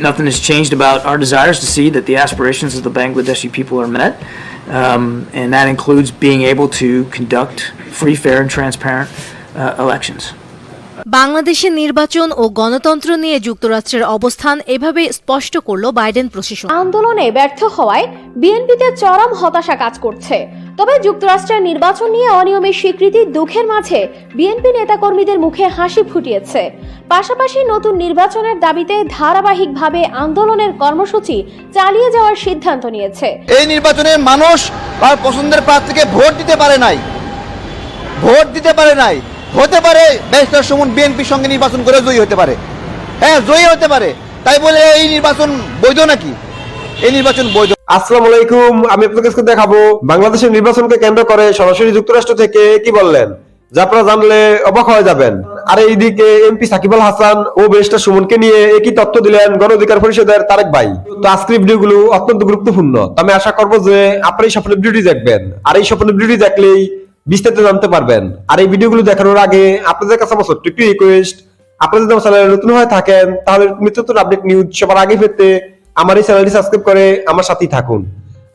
Nothing has changed about our desires to see that the aspirations of the Bangladeshi people are met, um, and that includes being able to conduct free, fair, and transparent uh, elections. বাংলাদেশের নির্বাচন ও গণতন্ত্র নিয়ে যুক্তরাষ্ট্রের অবস্থান এভাবে স্পষ্ট করল Biden প্রশাসন আন্দোলনে ব্যর্থ হওয়ায় বিএনপিতে চরম হতাশা কাজ করছে তবে যুক্তরাষ্ট্রের নির্বাচন নিয়ে অনিয়মের স্বীকৃতি দুঃখের মাঝে বিএনপি নেতাকর্মীদের মুখে হাসি ফুটিয়েছে। পাশাপাশি নতুন নির্বাচনের দাবিতে ধারাবাহিকভাবে আন্দোলনের কর্মসূচি চালিয়ে যাওয়ার সিদ্ধান্ত নিয়েছে। এই নির্বাচনে মানুষ তার পছন্দের প্রার্থীকে ভোট দিতে পারে নাই। ভোট দিতে পারে নাই। হতে পারে ব্যারিস্টার সুমন বিএনপির সঙ্গে নির্বাচন করে জয়ী হতে পারে। হ্যাঁ জয়ী হতে পারে। তাই বলে এই নির্বাচন বৈধ নাকি? এই নির্বাচন বৈধ। আলাইকুম, আমি আপনাদের দেখাবো বাংলাদেশের নির্বাচনকে কেন্দ্র করে সরাসরি যুক্তরাষ্ট্র থেকে কি বললেন? যা জানলে অবাক হয়ে যাবেন। আর এইদিকে এমপি হাসান ও সুমনকে নিয়ে একই দিলেন গণ অধিকার পরিষদের তারেক ভাই। তো আজকের ভিডিওগুলো অত্যন্ত গুরুত্বপূর্ণ। আমি আশা করব যে আপনারা এই স্বপ্নের ভিডিওটি দেখবেন। আর এই স্বপ্নের ভিডিওটি দেখলেই বিস্তারিত জানতে পারবেন। আর এই ভিডিওগুলো দেখানোর আগে আপনাদের কাছে আমার একটু রিকোয়েস্ট আপনারা যদি আমার চ্যানেলে নতুন হয়ে থাকেন, তাহলে নিত্য নতুন আপডেট নিউজ সবার আগে পেতে আমার এই চ্যানেলটি সাবস্ক্রাইব করে আমার সাথেই থাকুন।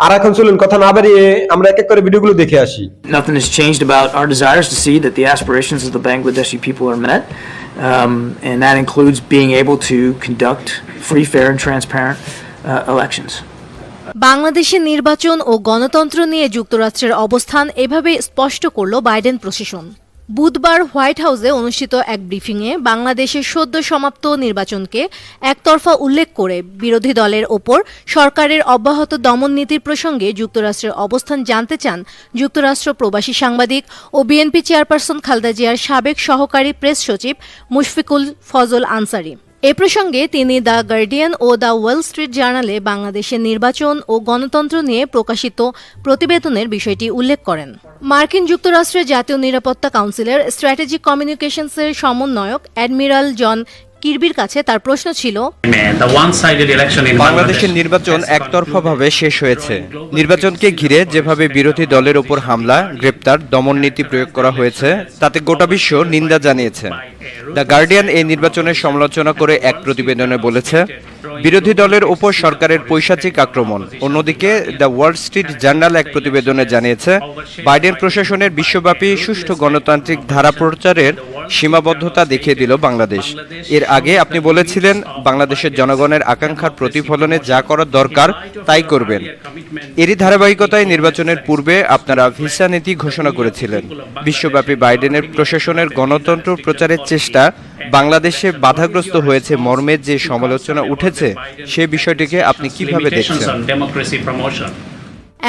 আর এখন চলুন কথা না বেরিয়ে আমরা এক এক করে ভিডিওগুলো দেখে আসি। Nothing is change about our desires to see that the aspirations of the Bangladeshi people are met um and that includes being able to conduct free fair and transparent uh, elections. বাংলাদেশের নির্বাচন ও গণতন্ত্র নিয়ে যুক্তরাষ্ট্রের অবস্থান এভাবে স্পষ্ট করল Biden প্রশাসন। বুধবার হোয়াইট হাউসে অনুষ্ঠিত এক ব্রিফিংয়ে বাংলাদেশের সদ্য সমাপ্ত নির্বাচনকে একতরফা উল্লেখ করে বিরোধী দলের ওপর সরকারের অব্যাহত দমন নীতির প্রসঙ্গে যুক্তরাষ্ট্রের অবস্থান জানতে চান যুক্তরাষ্ট্র প্রবাসী সাংবাদিক ও বিএনপি চেয়ারপারসন খালদা জিয়ার সাবেক সহকারী প্রেস সচিব মুশফিকুল ফজল আনসারি। এ প্রসঙ্গে তিনি দ্য গার্ডিয়ান ও দ্য ওয়াল স্ট্রিট জার্নালে বাংলাদেশের নির্বাচন ও গণতন্ত্র নিয়ে প্রকাশিত প্রতিবেদনের বিষয়টি উল্লেখ করেন। মার্কিন যুক্তরাষ্ট্রের জাতীয় নিরাপত্তা কাউন্সিলের স্ট্র্যাটেজিক কমিউনিকেশনসের সমন্বয়ক অ্যাডমিরাল জন কিরবির কাছে তার প্রশ্ন ছিল বাংলাদেশের নির্বাচন একতরফাভাবে শেষ হয়েছে। নির্বাচনকে ঘিরে যেভাবে বিরোধী দলের ওপর হামলা গ্রেপ্তার দমন নীতি প্রয়োগ করা হয়েছে। তাতে গোটা বিশ্ব নিন্দা জানিয়েছে। দ্য গার্ডিয়ান এই নির্বাচনের সমালোচনা করে এক প্রতিবেদনে বলেছে বিরোধী দলের ওপর সরকারের পৈশাচিক আক্রমণ। অন্যদিকে দ্য ওয়াল স্ট্রিট জার্নাল এক প্রতিবেদনে জানিয়েছে বাইডেন প্রশাসনের বিশ্বব্যাপী সুষ্ঠু গণতান্ত্রিক ধারা প্রচারের সীমাবদ্ধতা দেখিয়ে দিল বাংলাদেশ। এর আগে আপনি বলেছিলেন, বাংলাদেশের জনগণের আকাঙ্ক্ষার প্রতিফলনে যা করার দরকার, তাই করবেন। এরই ধারাবাহিকতায় নির্বাচনের পূর্বে আপনারা ভিসা নীতি ঘোষণা করেছিলেন। বিশ্বব্যাপী বাইডেনের প্রশাসনের গণতন্ত্র প্রচারের চেষ্টা বাংলাদেশে বাধাগ্রস্ত হয়েছে মর্মের যে সমালোচনা উঠেছে, সে বিষয়টিকে আপনি কীভাবে দেখছেন.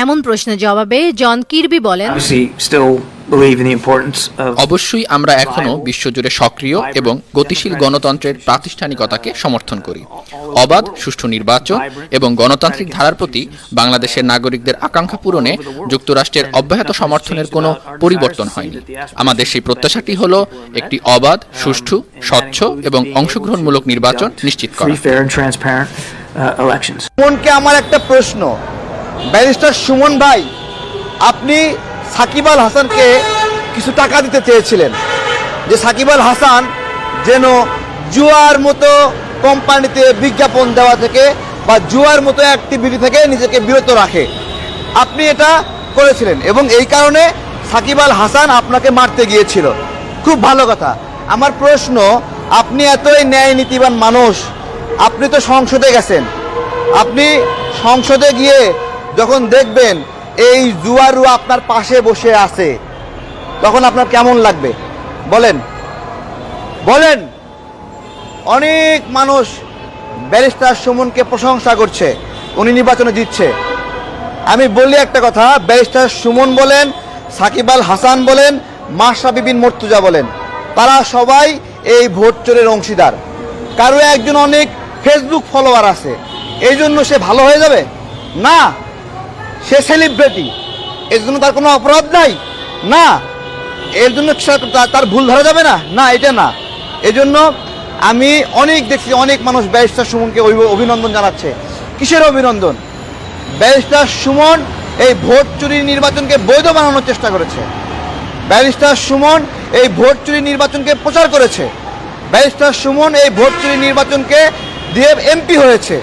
এমন প্রশ্নের জবাবে জন কিরবি বলেন অবশ্যই আমরা এখনও বিশ্বজুড়ে সক্রিয় এবং গতিশীল গণতন্ত্রের প্রাতিষ্ঠানিকতাকে সমর্থন করি। অবাধ সুষ্ঠু নির্বাচন এবং গণতান্ত্রিক ধারার প্রতি বাংলাদেশের নাগরিকদের আকাঙ্ক্ষা পূরণে যুক্তরাষ্ট্রের অব্যাহত সমর্থনের কোনো পরিবর্তন হয়নি। আমাদের সেই প্রত্যাশাটি হল একটি অবাধ সুষ্ঠু স্বচ্ছ এবং অংশগ্রহণমূলক নির্বাচন নিশ্চিত করা। uh, আমার একটা প্রশ্ন ব্যারিস্টার সুমন ভাই, আপনি সাকিব আল হাসানকে কিছু টাকা দিতে চেয়েছিলেন। যে সাকিব আল হাসান যেন জুয়ার মতো কোম্পানিতে বিজ্ঞাপন দেওয়া থেকে বা জুয়ার মতো অ্যাক্টিভিটি থেকে নিজেকে বিরত রাখে। আপনি এটা করেছিলেন এবং এই কারণে সাকিব আল হাসান আপনাকে মারতে গিয়েছিল। খুব ভালো কথা। আমার প্রশ্ন, আপনি এতই ন্যায় নীতিবান মানুষ, আপনি তো সংসদে গেছেন। আপনি সংসদে গিয়ে যখন দেখবেন এই জুয়ারু আপনার পাশে বসে আছে, তখন আপনার কেমন লাগবে? বলেন। বলেন। অনেক মানুষ ব্যারিস্টার সুমনকে প্রশংসা করছে, উনি নির্বাচনে জিতছে। আমি বলি একটা কথা, ব্যারিস্টার সুমন বলেন, সাকিব আল হাসান বলেন মাশা বিবিন মর্তুজা বলেন, তারা সবাই এই ভোট চোরের অংশীদার। কারও একজন অনেক ফেসবুক ফলোয়ার আছে এই জন্য সে ভালো হয়ে যাবে? না। সে সেলিব্রিটি এর জন্য তার কোনো অপরাধ নাই? না। এর জন্য তার ভুল ধরা যাবে না? না, এটা না। এজন্য আমি অনেক দেখছি, অনেক মানুষ ব্যারিস্টার সুমনকে অভি- অভিনন্দন জানাচ্ছে। কিসের অভিনন্দন? ব্যারিস্টার সুমন এই ভোট চুরি নির্বাচনকে বৈধ বানানোর চেষ্টা করেছে। ব্যারিস্টার সুমন এই ভোট চুরি নির্বাচনকে প্রচার করেছে। ব্যারিস্টার সুমন এই ভোট চুরি নির্বাচনকে দিয়ে এমপি হয়েছে।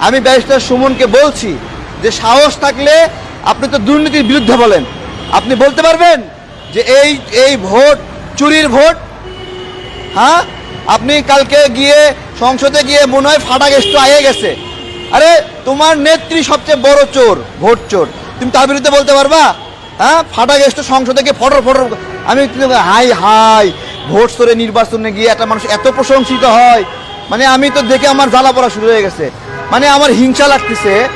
আমি ব্যারিস্টার সুমনকে বলছি যে সাহস থাকলে আপনি তো দুর্নীতির বিরুদ্ধে বলেন। আপনি বলতে পারবেন যে এই এই ভোট, চুরির ভোট হ্যাঁ? আপনি কালকে গিয়ে সংসদে গিয়ে মনে হয় ফাটা গেস্ট আয়ে গেছে। আরে, তোমার নেত্রী সবচেয়ে বড় চোর, ভোট চোর। তুমি তার বিরুদ্ধে বলতে পারবা? হ্যাঁ? ফাটা গেস্ট সংসদে গিয়ে ফটর ফটর। আমি হাই হাই, ভোট সরে নির্বাচনে গিয়ে একটা মানুষ এত প্রশংসিত হয়। মানে আমি তো দেখে আমার জ্বালা পড়া শুরু হয়ে গেছে। মানে আমার হিংসা লাগতেছে।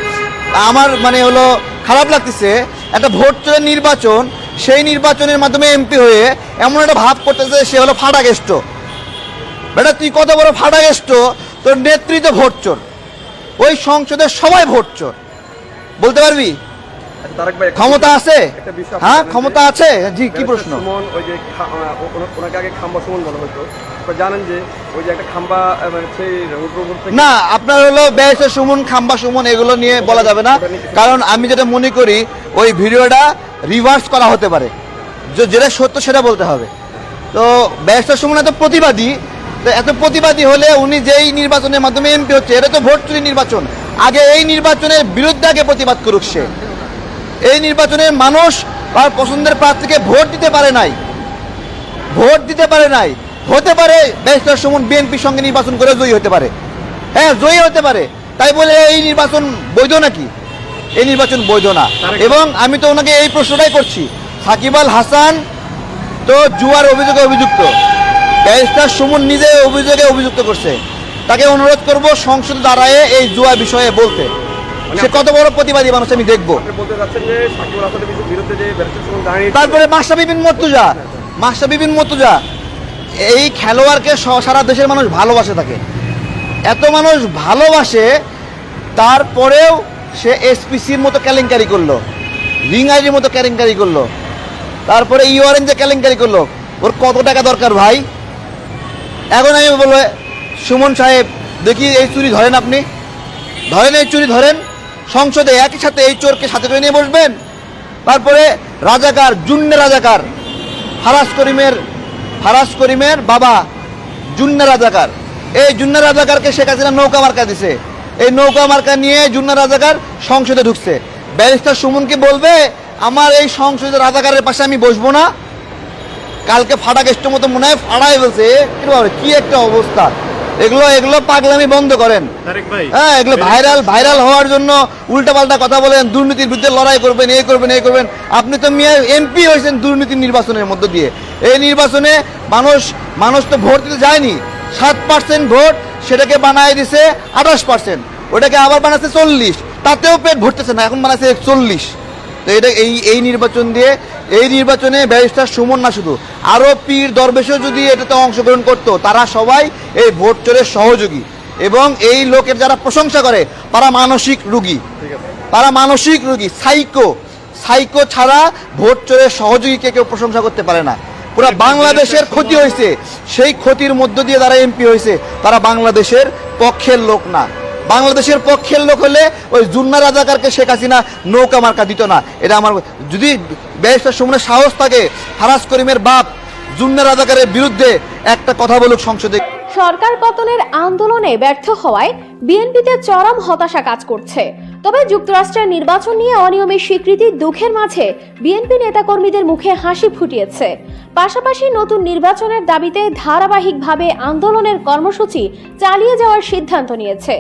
আমার মানে হলো খারাপ লাগতেছে, একটা ভোট চলে নির্বাচন, সেই নির্বাচনের মাধ্যমে এমপি হয়ে এমন একটা ভাব করতেছে সে হলো ফাটা গেস্ট বেটা, তুই কত বড় ফাটা গেস্ট তোর নেতৃত্ব ভোট চোর ওই সংসদের সবাই ভোট চোর বলতে পারবি? ক্ষমতা আছে? হ্যাঁ ক্ষমতা আছে? জি কি প্রশ্ন? ওই যে খা- আহ, ও- ও- ওনাকে আগে খাম্বা সুমন বলা হতো। জানেন যে ওই যে একটা খাম্বা মানে সেই না আপনার হলো ব্যবসা সুমন খাম্বা সুমন এগুলো নিয়ে বলা যাবে না। কারণ আমি যেটা মনে করি ওই ভিডিওটা রিভার্স করা হতে পারে। যে- যেটা সত্য সেটা বলতে হবে। তো ব্যবসা সুমন এত প্রতিবাদী তো এত প্রতিবাদী হলে উনি যেই নির্বাচনের মাধ্যমে এমপি হচ্ছে এটা তো ভোট চুরি নির্বাচন। আগে এই নির্বাচনের বিরুদ্ধে আগে প্রতিবাদ করুক সে। এই নির্বাচনের মানুষ তার পছন্দের প্রার্থীকে ভোট দিতে পারে নাই। ভোট দিতে পারে নাই। হতে পারে ব্যারিস্টার সুমন বিএনপির সঙ্গে নির্বাচন করে জয়ী হতে পারে। হ্যাঁ জয়ী হতে পারে। তাই বলে এই নির্বাচন বৈধ নাকি? এই নির্বাচন বৈধ না। এবং আমি তো ওনাকে এই প্রশ্নটাই করছি। সাকিব আল হাসান তো জুয়ার অভিযোগে অভিযুক্ত। ব্যারিস্টার সুমন নিজে অভিযোগে অভিযুক্ত করছে। তাকে অনুরোধ করব সংসদ দাঁড়ায় এই জুয়া বিষয়ে বলতে। সে কত বড় প্রতিবাদী মানুষ আমি দেখব। তারপরে মাস্টার বিপিন মর্তুজা মাস্টার বিপিন মর্তুজা এই খেলোয়াড়কে সারা দেশের মানুষ ভালোবাসে থাকে এত মানুষ ভালোবাসে তারপরেও সে এসপিসির মতো কেলেঙ্কারি করল রিঙ্গারির মতো কেলেঙ্কারি করল তারপরে ইউআরএন যে কেলেঙ্কারি করল। ওর কত টাকা দরকার ভাই? এখন আমি বলব সুমন সাহেব দেখি এই চুরি ধরেন আপনি। ধরেন এই চুরি ধরেন। সংসদে একই সাথে এই চোরকে সাথে করে নিয়ে বসবেন। তারপরে রাজাকার, জুন্নে রাজাকার ফারাজ করিমের ফারাজ করিমের বাবা জুন্নে রাজাকার। এই জুন্নে রাজাকারকে শেখ হাসিনা নৌকা মার্কা দিছে। এই নৌকা মার্কা নিয়ে জুন্না রাজাকার সংসদে ঢুকছে। ব্যারিস্টার সুমনকে বলবে? আমার এই সংসদে রাজাকারের পাশে আমি বসবো না। কালকে ফাটা গেস্টের মতো মনে হয় ফাড়াই বলছে কি কি একটা অবস্থা। এগুলো এগুলো পাগলামি বন্ধ করেন। হ্যাঁ এগুলো ভাইরাল ভাইরাল হওয়ার জন্য উল্টাপাল্টা কথা বলেন দুর্নীতির বিরুদ্ধে লড়াই করবেন এই করবেন এই করবেন। আপনি তো মেয়ে এমপি হয়েছেন দুর্নীতির নির্বাচনের মধ্য দিয়ে। এই নির্বাচনে মানুষ মানুষ তো ভোট দিতে যায়নি। সাত পার্সেন্ট ভোট সেটাকে বানায় দিছে আঠাশ পার্সেন্ট। ওটাকে আবার বানাচ্ছে চল্লিশ। তাতেও পেট ভরতেছে না এখন বানাচ্ছে চল্লিশ তো এটা এই এই নির্বাচন দিয়ে এই নির্বাচনে ব্যারিস্টার সুমন না শুধু আরও পীর দরবেশও যদি এটাতে অংশগ্রহণ করতো তারা সবাই এই ভোট চোরের সহযোগী। এবং এই লোকের যারা প্রশংসা করে তারা মানসিক রুগী। তারা মানসিক রুগী সাইকো। সাইকো ছাড়া ভোট চোরের সহযোগীকে কেউ প্রশংসা করতে পারে না। পুরো বাংলাদেশের ক্ষতি হয়েছে। সেই ক্ষতির মধ্য দিয়ে যারা এমপি হয়েছে তারা বাংলাদেশের পক্ষের লোক না। বাংলাদেশের পক্ষের লোক হলে ওই জুন্না রাজাকারকে শেখ হাসিনা নৌকা মার্কা দিত না। এটা আমার যদি ব্যারিস্টার সুমনের সাহস থাকে হারাস করিমের বাপ জুন্না রাজাকারের বিরুদ্ধে একটা কথা বলুক সংসদে। সরকার পতনের আন্দোলনে ব্যর্থ হওয়ায় বিএনপিতে চরম হতাশা কাজ করছে। তবে যুক্তরাষ্ট্রের নির্বাচন নিয়ে অনিয়মের স্বীকৃতি দুঃখের মাঝে বিএনপি নেতাকর্মীদের মুখে হাসি ফুটিয়েছে। পাশাপাশি নতুন নির্বাচনের দাবিতে ধারাবাহিকভাবে আন্দোলনের কর্মসূচি চালিয়ে যাওয়ার সিদ্ধান্ত নিয়েছে।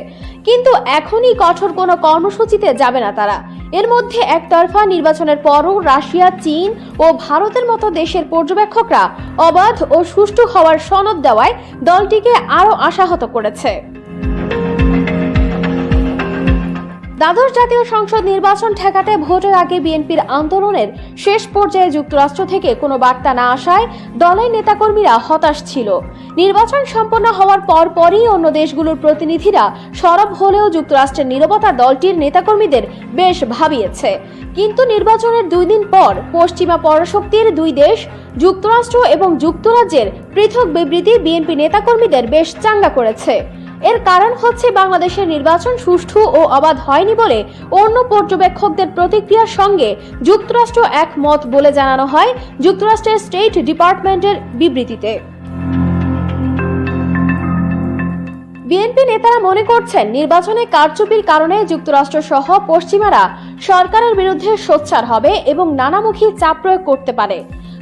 কিন্তু এখনই কঠোর কোনো কর্মসূচিতে যাবে না তারা। এর মধ্যে একতরফা নির্বাচনের পরও রাশিয়া, চীন ও ভারতের মতো দেশের পর্যবেক্ষকরা অবাধ ও সুষ্ঠু হওয়ার সনদ দেওয়ায় দলটিকে আরও আশাহত করেছে। দ্বাদশ জাতীয় সংসদ নির্বাচন ঠেকাতে ভোটের আগে বিএনপির আন্দোলনের শেষ পর্যায়ে যুক্তরাষ্ট্র থেকে কোনো বার্তা না আসায় দলের নেতাকর্মীরা হতাশ ছিল। নির্বাচন সম্পন্ন হওয়ার পর পরই অন্য দেশগুলোর প্রতিনিধিরা সরব হলেও যুক্তরাষ্ট্রের নীরবতা দলটির নেতাকর্মীদের বেশ ভাবিয়েছে। কিন্তু নির্বাচনের দুই দিন পর পশ্চিমা পরাশক্তির দুই দেশ, যুক্তরাষ্ট্র এবং যুক্তরাজ্যের পৃথক বিবৃতি বিএনপি নেতাকর্মীদের বেশ চাঙ্গা করেছে। এর কারণ হচ্ছে বাংলাদেশের নির্বাচন সুষ্ঠু ও অবাধ হয়নি বলে অন্য পর্যবেক্ষকদের প্রতিক্রিয়ার সঙ্গে যুক্তরাষ্ট্র একমত বলে জানানো হয় যুক্তরাষ্ট্রের স্টেট ডিপার্টমেন্টের বিবৃতিতে। বিএনপি নেতারা মনে করছেন নির্বাচনে কারচুপির কারণে যুক্তরাষ্ট্র সহ পশ্চিমারা সরকারের বিরুদ্ধে সোচ্চার হবে এবং নানামুখী চাপ প্রয়োগ করতে পারে।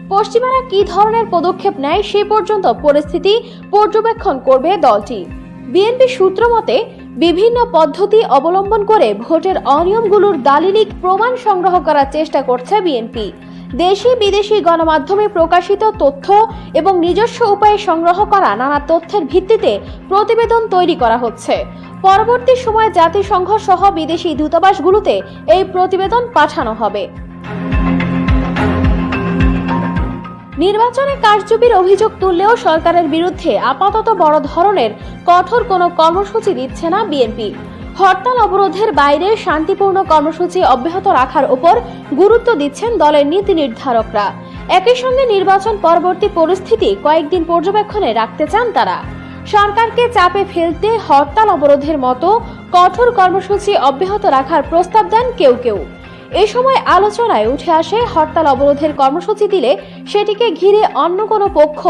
পশ্চিমারা কি ধরনের পদক্ষেপ নেয় সে পর্যন্ত পরিস্থিতি পর্যবেক্ষণ করবে দলটি। বিএনপি সূত্র মতে, বিভিন্ন পদ্ধতি অবলম্বন করে ভোটের অনিয়মগুলোর দালিলিক প্রমাণ সংগ্রহ করার চেষ্টা করছে বিএনপি। দেশি বিদেশি গণমাধ্যমে প্রকাশিত তথ্য এবং নিজস্ব উপায়ে সংগ্রহ করা নানা তথ্যের ভিত্তিতে প্রতিবেদন তৈরি করা হচ্ছে। পরবর্তী সময়ে জাতিসংঘ সহ বিদেশি দূতাবাসগুলোতে এই প্রতিবেদন পাঠানো হবে। নির্বাচনে কারচুপির অভিযোগ তুললেও সরকারের বিরুদ্ধে আপাতত বড় ধরনের কঠোর কোনো কর্মসূচি দিচ্ছে না বিএনপি। হরতাল অবরোধের বাইরে শান্তিপূর্ণ কর্মসূচি অব্যাহত রাখার উপর গুরুত্ব দিচ্ছেন দলের নীতি নির্ধারকরা। একই সঙ্গে নির্বাচন পরবর্তী পরিস্থিতি কয়েকদিন পর্যবেক্ষণে রাখতে চান তারা। সরকারকে চাপে ফেলতে হরতাল অবরোধের মতো কঠোর কর্মসূচি অব্যাহত রাখার প্রস্তাব দেন কেউ কেউ। এ সময় আলোচনায় উঠে আসে হরতাল অবরোধের কর্মসূচি দিলে সেটিকে ঘিরে অন্য কোনো পক্ষ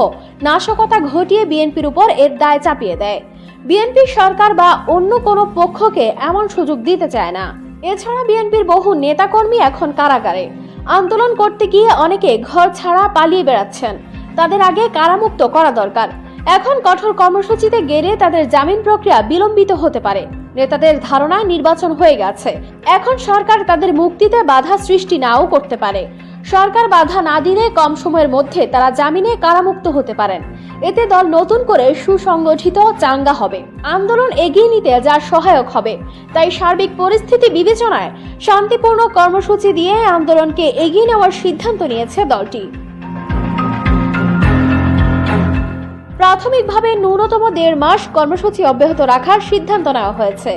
নাশকতা ঘটিয়ে বিএনপির উপর এর দায় চাপিয়ে দেয়। বিএনপি সরকার বা অন্য কোনো পক্ষকে এমন সুযোগ দিতে চায় না। এছাড়া বিএনপির বহু নেতাকর্মী এখন কারাগারে। আন্দোলন করতে গিয়ে অনেকে ঘর ছাড়া পালিয়ে বেড়াচ্ছেন। তাদের আগে কারামুক্ত করা দরকার। এখন কঠোর কর্মসূচিতে গেলে তাদের জামিন প্রক্রিয়া বিলম্বিত হতে পারে। নেতাদের ধারণা নির্বাচন হয়ে গেছে। এখন সরকার তাদের মুক্তিতে বাধা সৃষ্টি নাও করতে পারে। সরকার বাধা না দিলে কম সময়ের মধ্যে তারা জামিনে কারামুক্ত হতে পারেন। এতে দল নতুন করে সুসংগঠিত চাঙ্গা হবে। আন্দোলন এগিয়ে নিতে যা সহায়ক হবে। তাই সার্বিক পরিস্থিতি বিবেচনায় শান্তিপূর্ণ কর্মসূচি দিয়ে আন্দোলনকে এগিয়ে নেওয়ার সিদ্ধান্ত নিয়েছে দলটি। প্রাথমিকভাবে ন্যূনতম দেড় মাস কর্মসূচি অব্যাহত রাখার সিদ্ধান্ত নেওয়া হয়েছে।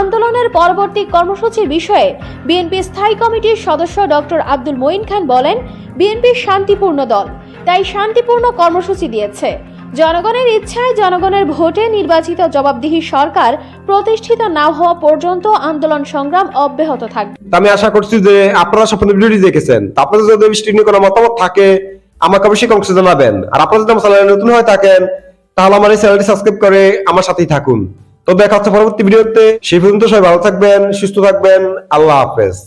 আন্দোলনের পরবর্তী কর্মসূচির বিষয়ে বিএনপি স্থায়ী কমিটির সদস্য ডক্টর আব্দুল মঈন খান বলেন, বিএনপি শান্তিপূর্ণ দল, তাই শান্তিপূর্ণ কর্মসূচি দিয়েছে। জনগণের ইচ্ছায় জনগণের ভোটে নির্বাচিত জবাবদিহি সরকার প্রতিষ্ঠিত না হওয়া পর্যন্ত আন্দোলন সংগ্রাম অব্যাহত থাকবে। আমি আশা করছি যে আপনারা ভিডিওটি দেখেছেন। আপনাদের যদি বৃষ্টি নিয়ে কোনো মতামত থাকে আমাকে অবশ্যই কমেন্টে জানাবেন। আর আপনারা যদি আমার চ্যানেলে নতুন হয়ে থাকেন, তাহলে আমার এই চ্যানেলটি সাবস্ক্রাইব করে আমার সাথেই থাকুন। তো দেখা হচ্ছে পরবর্তী ভিডিওতে। সেই পর্যন্ত সবাই ভালো থাকবেন, সুস্থ থাকবেন। আল্লাহ হাফেজ।